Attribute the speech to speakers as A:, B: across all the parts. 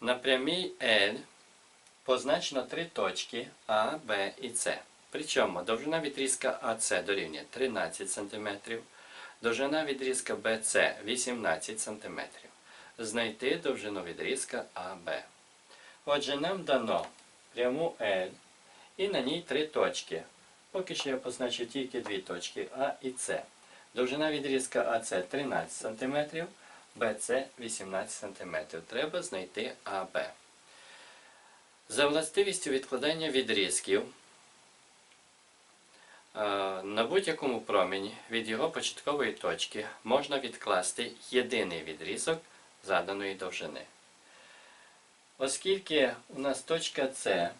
A: На прямій L позначено три точки А, Б і С. Причому довжина відрізка АС дорівнює 13 см, довжина відрізка BC 18 см. Знайти довжину відрізка АБ. Отже, нам дано пряму L і на ній три точки. Поки що я позначу тільки дві точки А і С. Довжина відрізка АС 13 см, BC 18 см. Треба знайти АБ. За властивістю відкладання відрізків е, на будь-якому промені від його початкової точки можна відкласти єдиний відрізок заданої довжини. Оскільки у нас точка С е,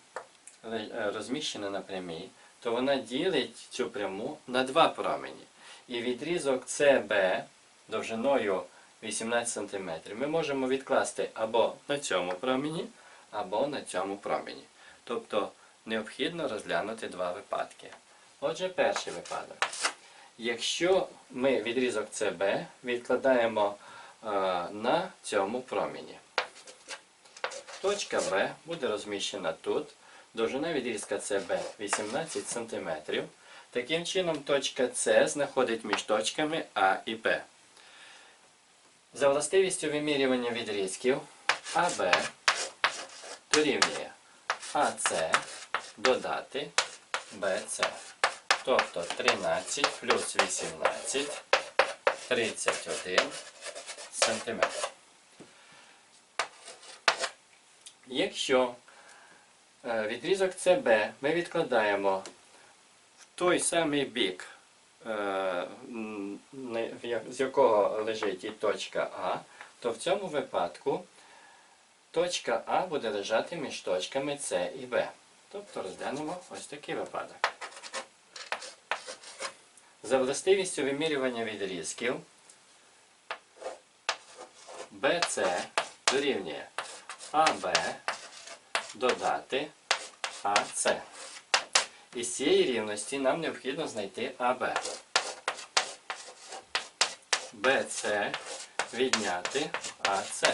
A: розміщена на прямій, то вона ділить цю пряму на два промені. І відрізок CB довжиною 18 см ми можемо відкласти або на цьому промені, або на цьому промені. Тобто необхідно розглянути два випадки. Отже, перший випадок. Якщо ми відрізок CB відкладаємо е, на цьому промені. Точка Б буде розміщена тут. Довжина відрізка CB 18 см. Таким чином, точка С знаходить між точками А і Б. За властивістю вимірювання відрізків АБ дорівнює АС додати БС. Тобто 13 плюс 18 31 см. Якщо е, відрізок CB ми відкладаємо в той самий бік, з якого лежить і точка А, то в цьому випадку точка А буде лежати між точками С і Б. Тобто розглянемо ось такий випадок. За властивістю вимірювання відрізків BC дорівнює АБ додати АС. Із цієї рівності нам необхідно знайти АБ. БС відняти АС.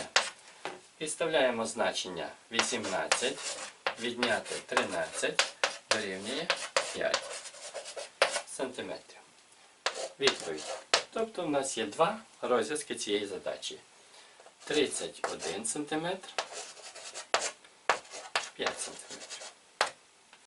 A: Підставляємо значення 18, відняти 13 дорівнює 5 сантиметрів. Відповідь. Тобто в нас є два розв'язки цієї задачі. 31 см, 5 см.